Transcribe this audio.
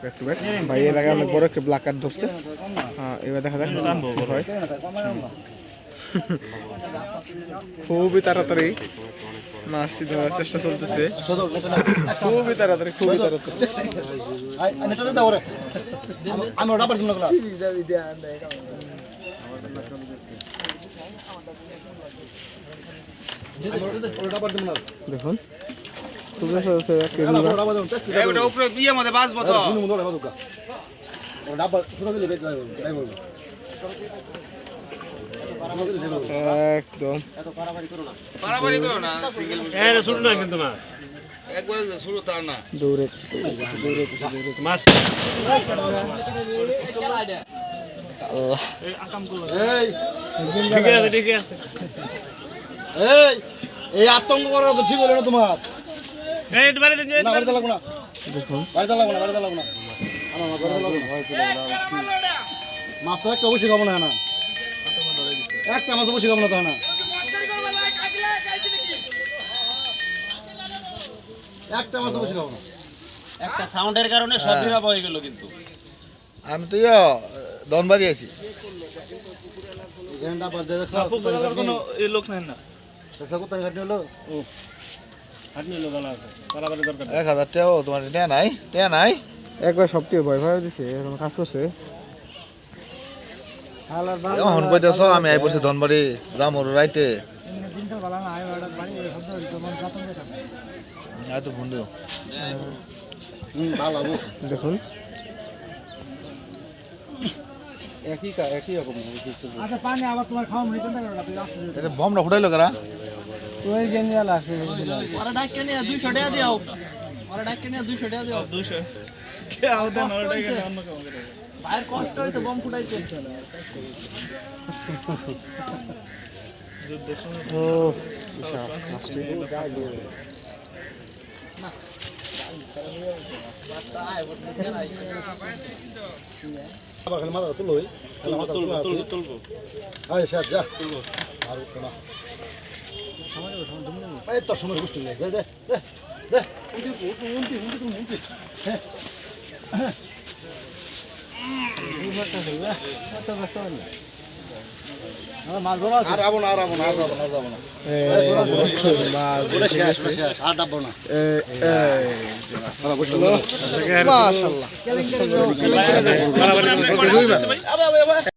Back to back ভাই দেখা যাক হয় খুবই তাড়াতাড়ি মাছটি ধরার চেষ্টা চলতেছে খুবই তাড়াতাড়ি খুবই তাড়াতাড়ি দেখুন একদম। বাড়াবাড়ি করো না। সিঙ্গেল এটা ছোট না কিন্তু মাছ। একবারে যে শুরু তার না। দৌড়ে মাছ। ঠিক আছে ঠিক আছে। এই এই আতঙ্ক করা তো ঠিক হলো না তোমার। মাছ তো একটা অবশ্যই খাব না না। একটা মাছ অবশ্যই খাব না তো না। একটা মাছ অবশ্যই খাব না। একটা সাউন্ডের কারণে সব বিরাপ হয়ে গেল কিন্তু। আমি তো ইয়া দনবাড়ি আছি এখানটা আবার দেখছ? কোনো লোক নাই না। দেখছ কোথায় ঘাটনি হলো? এক হাজার টাকা তোমার টেয়া নাই টেয়া নাই? একবার সবটিও ভয় ভয় দিছে এরকম কাজ করছে। এখন কইতেছ আমি আই পড়ছি ধনবাড়ি যাম ওর রাইতে। তো ফোন দিও হুম ভালো দেখুন। এটা বমটা ফুটাইলো কারা? ওরা ডাক্কে নিয়ে দুইশো টাকা দিও ওরা ডাক্কে নিয়ে দুইশো টাকা দিও দুশো ভাইয়ের কষ্ট হয়েছে বম ফুটাইতে ও বিশাল মাছটি আবার খালি মাথা তুলোই খালি মাথা তুলো আছে আয় শেষ যা আর উঠো না এই তোর সময় গোষ্ঠী দে দে দে দে উন্তি উন্তি উন্তি উন্তি হ্যাঁ আর আবো আর আবো না আর আবো না আর আবো না মাছ আর ডাবো না মাশাআল্লাহ